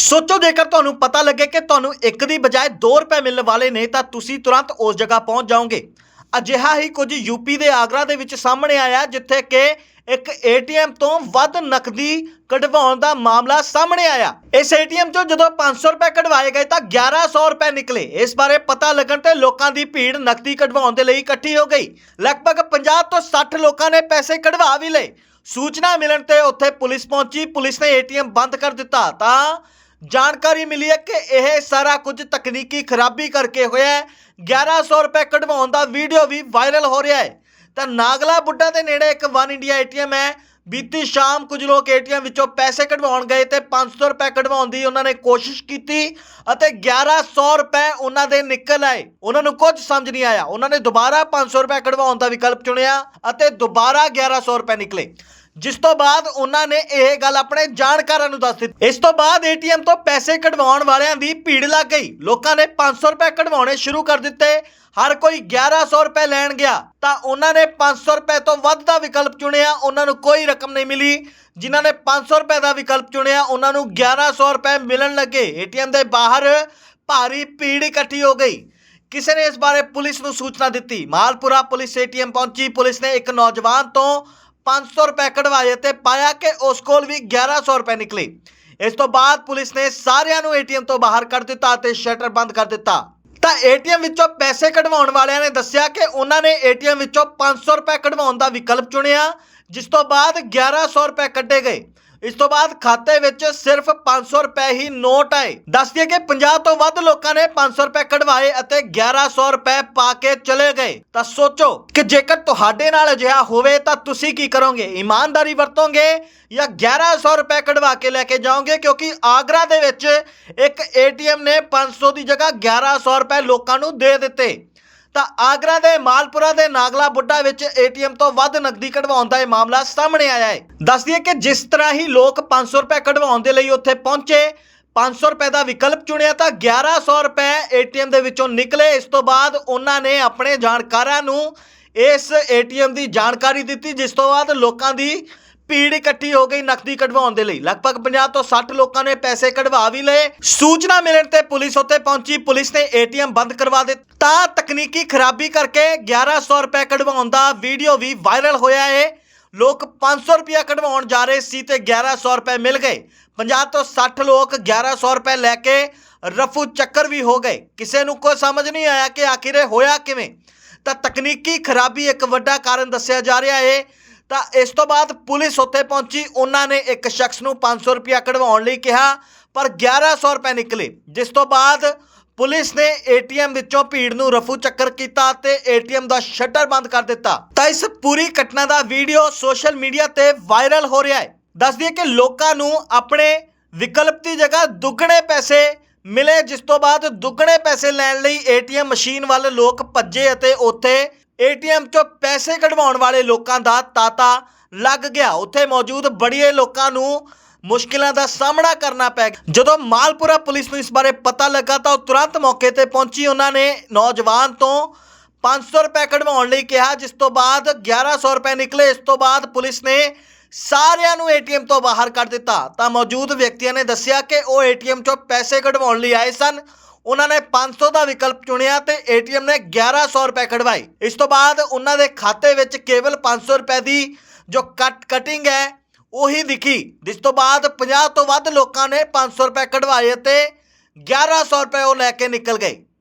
ਸੋਚੋ, ਜੇਕਰ ਤੁਹਾਨੂੰ ਪਤਾ ਲੱਗੇ ਕਿ ਤੁਹਾਨੂੰ ਇੱਕ ਦੀ ਬਜਾਏ 2 ਰੁਪਏ ਮਿਲਣ ਵਾਲੇ ਨੇ, ਤਾਂ ਤੁਸੀਂ ਤੁਰੰਤ ਉਸ ਜਗ੍ਹਾ ਪਹੁੰਚ ਜਾਓਗੇ। ਅਜਿਹਾ ਹੀ ਕੁਝ ਯੂਪੀ ਦੇ ਆਗਰਾ ਦੇ ਵਿੱਚ ਸਾਹਮਣੇ ਆਇਆ, ਜਿੱਥੇ ਕਿ ਇੱਕ ਏਟੀਐਮ ਤੋਂ ਵੱਧ ਨਕਦੀ ਕਢਵਾਉਣ ਦਾ ਮਾਮਲਾ ਸਾਹਮਣੇ ਆਇਆ। ਇਸ ਏਟੀਐਮ ਤੋਂ ਜਦੋਂ 500 ਰੁਪਏ ਕਢਵਾਏ ਗਏ, ਤਾਂ 1100 ਰੁਪਏ ਨਿਕਲੇ। ਇਸ ਬਾਰੇ ਪਤਾ ਲੱਗਣ ਤੇ ਲੋਕਾਂ ਦੀ ਭੀੜ ਨਕਦੀ ਕਢਵਾਉਣ ਦੇ ਲਈ ਇਕੱਠੀ ਹੋ ਗਈ। ਲਗਭਗ 50 ਤੋਂ 60 ਲੋਕਾਂ ਨੇ ਪੈਸੇ ਕਢਵਾ ਵੀ ਲਏ। ਸੂਚਨਾ ਮਿਲਣ ਤੇ ਉੱਥੇ ਪੁਲਿਸ ਪਹੁੰਚੀ। ਪੁਲਿਸ ਨੇ ਏਟੀਐਮ ਬੰਦ ਕਰ ਦਿੱਤਾ। ਤਾਂ ਜਾਣਕਾਰੀ ਮਿਲੀ ਹੈ ਕਿ ਇਹ ਸਾਰਾ ਕੁਝ ਤਕਨੀਕੀ ਖਰਾਬੀ ਕਰਕੇ ਹੋਇਆ ਹੈ। 1100 ਰੁਪਏ ਕਢਵਾਉਣ ਦਾ ਵੀਡੀਓ ਵੀ ਵਾਇਰਲ ਹੋ ਰਿਹਾ ਹੈ। ਤਾਂ ਨਾਗਲਾ ਬੁੱਢਾ ਦੇ ਨੇੜੇ ਇੱਕ ਵਨ ਇੰਡੀਆ ਏਟੀਐਮ ਹੈ। ਬੀਤੀ ਸ਼ਾਮ ਕੁਝ ਲੋਕ ਏਟੀਐਮ ਵਿੱਚੋਂ ਪੈਸੇ ਕਢਵਾਉਣ ਗਏ ਤੇ 500 ਰੁਪਏ ਕਢਵਾਉਣ ਦੀ ਉਹਨਾਂ ਨੇ ਕੋਸ਼ਿਸ਼ ਕੀਤੀ ਅਤੇ 1100 ਰੁਪਏ ਉਹਨਾਂ ਦੇ ਨਿਕਲ ਆਏ। ਉਹਨਾਂ ਨੂੰ ਕੁਝ ਸਮਝ ਨਹੀਂ ਆਇਆ। ਉਹਨਾਂ ਨੇ ਦੁਬਾਰਾ 500 ਰੁਪਏ ਕਢਵਾਉਣ ਦਾ ਵਿਕਲਪ ਚੁਣਿਆ ਅਤੇ ਦੁਬਾਰਾ 1100 ਰੁਪਏ ਨਿਕਲੇ। ਜਿਸ ਤੋਂ ਬਾਅਦ ਉਹਨਾਂ ਨੇ ਇਹ ਗੱਲ ਆਪਣੇ ਜਾਣਕਾਰਾਂ ਨੂੰ ਦੱਸ ਦਿੱਤੀ। ਇਸ ਤੋਂ ਬਾਅਦ ਏਟੀਐਮ ਤੋਂ ਪੈਸੇ ਕਢਵਾਉਣ ਵਾਲਿਆਂ ਦੀ ਭੀੜ ਲੱਗ ਗਈ। ਲੋਕਾਂ ਨੇ 500 ਰੁਪਏ ਕਢਵਾਉਣੇ ਸ਼ੁਰੂ ਕਰ ਦਿੱਤੇ। ਹਰ ਕੋਈ 1100 ਰੁਪਏ ਲੈਣ ਗਿਆ, ਤਾਂ ਉਹਨਾਂ ਨੇ 500 ਰੁਪਏ ਤੋਂ ਵੱਧ ਦਾ ਵਿਕਲਪ ਚੁਣਿਆ, ਉਹਨਾਂ ਨੂੰ ਕੋਈ ਰਕਮ ਨਹੀਂ ਮਿਲੀ। ਜਿਨ੍ਹਾਂ ਨੇ 500 ਰੁਪਏ ਦਾ ਵਿਕਲਪ ਚੁਣਿਆ, ਉਹਨਾਂ ਨੂੰ 1100 ਰੁਪਏ ਮਿਲਣ ਲੱਗੇ। ਏਟੀਐਮ ਦੇ ਬਾਹਰ ਭਾਰੀ ਭੀੜ ਇਕੱਠੀ ਹੋ ਗਈ। ਕਿਸੇ ਨੇ ਇਸ ਬਾਰੇ ਪੁਲਿਸ ਨੂੰ ਸੂਚਨਾ ਦਿੱਤੀ। ਮਾਲਪੁਰਾ ਪੁਲਿਸ ਏਟੀਐਮ ਪਹੁੰਚੀ। ਪੁਲਿਸ ਨੇ ਇੱਕ ਨੌਜਵਾਨ ਤੋਂ 500 ਰੁਪਏ ਕਢਵਾਏ ਤੇ ਪਾਇਆ ਕਿ ਉਸ ਕੋਲ ਵੀ 1100 ਰੁਪਏ ਨਿਕਲੇ। ਇਸ ਤੋਂ ਬਾਅਦ ਪੁਲਿਸ ਨੇ ਸਾਰਿਆਂ ਨੂੰ ਏਟੀਐਮ ਤੋਂ ਬਾਹਰ ਕੱਢ ਦਿੱਤਾ ਤੇ ਸ਼ਟਰ ਬੰਦ ਕਰ ਦਿੱਤਾ। ਤਾਂ ਏਟੀਐਮ ਵਿੱਚੋਂ ਪੈਸੇ ਕਢਵਾਉਣ ਵਾਲਿਆਂ ਨੇ ਦੱਸਿਆ ਕਿ ਉਹਨਾਂ ਨੇ ਏਟੀਐਮ ਵਿੱਚੋਂ 500 ਰੁਪਏ ਕਢਵਾਉਣ ਦਾ ਵਿਕਲਪ ਚੁਣਿਆ, ਜਿਸ ਤੋਂ ਬਾਅਦ 1100 ਰੁਪਏ ਕੱਢੇ ਗਏ। ਇਸ ਤੋਂ ਬਾਅਦ ਖਾਤੇ ਵਿੱਚ ਸਿਰਫ 500 ਰੁਪਏ ਹੀ ਨੋਟ ਆਏ। ਦੱਸਦੀਏ ਕਿ 50 ਤੋਂ ਵੱਧ ਲੋਕਾਂ ਨੇ 500 ਰੁਪਏ ਕਢਵਾਏ ਅਤੇ 1100 ਰੁਪਏ ਪਾ ਕੇ ਚਲੇ ਗਏ। ਤਾਂ ਸੋਚੋ ਕਿ ਜੇਕਰ ਤੁਹਾਡੇ ਨਾਲ ਅਜਿਹਾ ਹੋਵੇ ਤਾਂ ਤੁਸੀਂ ਕੀ ਕਰੋਗੇ? ਇਮਾਨਦਾਰੀ ਵਰਤੋਗੇ ਜਾਂ 1100 ਰੁਪਏ ਕਢਵਾ ਕੇ ਲੈ ਕੇ ਜਾਓਗੇ? ਕਿਉਂਕਿ ਆਗਰਾ ਦੇ ਵਿੱਚ ਇੱਕ ਏਟੀਐਮ ਨੇ 500 ਦੀ ਜਗ੍ਹਾ 1100 ਰੁਪਏ ਲੋਕਾਂ ਨੂੰ ਦੇ ਦਿੱਤੇ। ਤਾਂ ਆਗਰਾ ਦੇ ਮਾਲਪੁਰਾ ਦੇ ਨਾਗਲਾ ਬੁੱਢਾ ਵਿੱਚ ਏਟੀਐਮ ਤੋਂ ਵੱਧ ਨਕਦੀ ਕਢਵਾਉਣ ਦਾ ਇਹ ਮਾਮਲਾ ਸਾਹਮਣੇ ਆਇਆ ਹੈ। ਦੱਸ ਦਈਏ ਕਿ ਜਿਸ ਤਰ੍ਹਾਂ ਹੀ ਲੋਕ 500 ਰੁਪਏ ਕਢਵਾਉਣ ਦੇ ਲਈ ਉੱਥੇ ਪਹੁੰਚੇ 500 ਰੁਪਏ ਦਾ ਵਿਕਲਪ ਚੁਣਿਆ ਤਾਂ 1100 ਰੁਪਏ ਏਟੀਐਮ ਦੇ ਵਿੱਚੋਂ ਨਿਕਲੇ। ਇਸ ਤੋਂ ਬਾਅਦ ਉਹਨਾਂ ਨੇ ਆਪਣੇ ਜਾਣਕਾਰਾਂ ਨੂੰ ਇਸ ਏਟੀਐਮ ਦੀ ਜਾਣਕਾਰੀ ਦਿੱਤੀ, ਜਿਸ ਤੋਂ ਬਾਅਦ ਲੋਕਾਂ ਦੀ ਭੀੜ ਇਕੱਠੀ ਹੋ ਗਈ ਨਕਦੀ ਕਢਵਾਉਣ ਦੇ ਲਈ। ਲਗਭਗ 50 ਤੋਂ 60 ਲੋਕਾਂ ਨੇ ਪੈਸੇ ਕਢਵਾ ਵੀ ਲਏ। ਸੂਚਨਾ ਮਿਲਣ ਤੇ ਪੁਲਿਸ ਉੱਥੇ ਪਹੁੰਚੀ। ਪੁਲਿਸ ਨੇ ਏਟੀਐਮ ਬੰਦ ਕਰਵਾ ਦਿੱਤਾ। ਤਾਂ ਤਕਨੀਕੀ ਖਰਾਬੀ ਕਰਕੇ 1100 ਰੁਪਏ ਕਢਵਾਉਣ ਦਾ ਵੀਡੀਓ ਵੀ ਵਾਇਰਲ ਹੋਇਆ ਹੈ ਲੋਕ 500 ਰੁਪਏ ਕਢਵਾਉਣ ਜਾ ਰਹੇ ਸੀ ਤੇ 1100 ਰੁਪਏ ਮਿਲ ਗਏ। 50 ਤੋਂ 60 ਲੋਕ 1100 ਰੁਪਏ ਲੈ ਕੇ ਰਫੂ ਚੱਕਰ ਵੀ ਹੋ ਗਏ। ਕਿਸੇ ਨੂੰ ਕੋਈ ਸਮਝ ਨਹੀਂ ਆਇਆ ਕਿ ਆਖਿਰ ਹੋਇਆ ਕਿਵੇਂ। ਤਾਂ ਤਕਨੀਕੀ ਖਰਾਬੀ ਇੱਕ ਵੱਡਾ ਕਾਰਨ ਦੱਸਿਆ ਜਾ ਰਿਹਾ ਹੈ ਤਾਂ ਇਸ ਤੋਂ ਬਾਅਦ ਪੁਲਿਸ ਉੱਥੇ ਪਹੁੰਚੀ। ਉਹਨਾਂ ਨੇ ਇੱਕ ਸ਼ਖਸ ਨੂੰ 500 ਰੁਪਇਆ ਕਢਵਾਉਣ ਲਈ ਕਿਹਾ, ਪਰ 1100 ਰੁਪਏ ਨਿਕਲੇ। ਜਿਸ ਤੋਂ ਬਾਅਦ ਪੁਲਿਸ ਨੇ ਏਟੀਐਮ ਵਿੱਚੋਂ ਭੀੜ ਨੂੰ ਰਫੂ ਚੱਕਰ ਕੀਤਾ ਤੇ ਏਟੀਐਮ ਦਾ ਸ਼ਟਰ ਬੰਦ ਕਰ ਦਿੱਤਾ। ਤਾਂ ਇਸ ਪੂਰੀ ਘਟਨਾ ਦਾ ਵੀਡੀਓ ਸੋਸ਼ਲ ਮੀਡੀਆ ਤੇ ਵਾਇਰਲ ਹੋ ਰਿਹਾ ਹੈ। ਦੱਸ ਦਈਏ ਕਿ ਲੋਕਾਂ ਨੂੰ ਆਪਣੇ ਵਿਕਲਪ ਦੀ ਜਗ੍ਹਾ ਦੁੱਗਣੇ ਪੈਸੇ ਮਿਲੇ, ਜਿਸ ਤੋਂ ਬਾਅਦ ਦੁੱਗਣੇ ਪੈਸੇ ਲੈਣ ਲਈ ਏਟੀਐਮ ਮਸ਼ੀਨ ਵੱਲ ਲੋਕ ਭੱਜੇ ਅਤੇ ਉੱਥੇ ਏਟੀਐਮ ਚੋਂ ਪੈਸੇ ਕਢਵਾਉਣ ਵਾਲੇ ਲੋਕਾਂ ਦਾ ਤਾਤਾ ਲੱਗ ਗਿਆ। ਉੱਥੇ ਮੌਜੂਦ ਬੜੀਏ ਲੋਕਾਂ ਨੂੰ ਮੁਸ਼ਕਿਲਾਂ ਦਾ ਸਾਹਮਣਾ ਕਰਨਾ ਪੈ ਗਿਆ। ਜਦੋਂ ਮਾਲਪੁਰਾ ਪੁਲਿਸ ਨੂੰ ਇਸ ਬਾਰੇ ਪਤਾ ਲੱਗਾ ਤਾਂ ਉਹ ਤੁਰੰਤ ਮੌਕੇ ਤੇ ਪਹੁੰਚੀ। ਉਹਨਾਂ ਨੇ ਨੌਜਵਾਨ ਤੋਂ 500 ਰੁਪਏ ਕਢਵਾਉਣ ਲਈ ਕਿਹਾ, ਜਿਸ ਤੋਂ ਬਾਅਦ 1100 ਰੁਪਏ ਨਿਕਲੇ। ਇਸ ਤੋਂ ਬਾਅਦ ਪੁਲਿਸ ਨੇ ਸਾਰਿਆਂ ਨੂੰ ਏਟੀਐਮ ਤੋਂ ਬਾਹਰ ਕੱਢ ਦਿੱਤਾ। ਤਾਂ ਮੌਜੂਦ ਵਿਅਕਤੀਆਂ ਨੇ ਦੱਸਿਆ ਕਿ ਉਹ ਏਟੀਐਮ ਚੋਂ ਪੈਸੇ ਕਢਵਾਉਣ ਲਈ ਆਏ ਸਨ। ਉਹਨਾਂ ਨੇ 500 ਦਾ ਵਿਕਲਪ ਚੁਣਿਆ ਤੇ ਏਟੀਐਮ ਨੇ 1100 ਰੁਪਏ ਕਢਵਾਏ। ਇਸ ਤੋਂ ਬਾਅਦ ਉਹਨਾਂ ਦੇ ਖਾਤੇ ਵਿੱਚ ਕੇਵਲ 500 ਰੁਪਏ ਦੀ ਜੋ ਕੱਟ ਕਟਿੰਗ ਹੈ, ਉਹੀ ਦਿਖੀ। ਜਿਸ ਤੋਂ ਬਾਅਦ 50 ਤੋਂ ਵੱਧ ਲੋਕਾਂ ਨੇ 500 ਰੁਪਏ ਕਢਵਾਏ ਤੇ 1100 ਰੁਪਏ ਉਹ ਲੈ ਕੇ ਨਿਕਲ ਗਏ।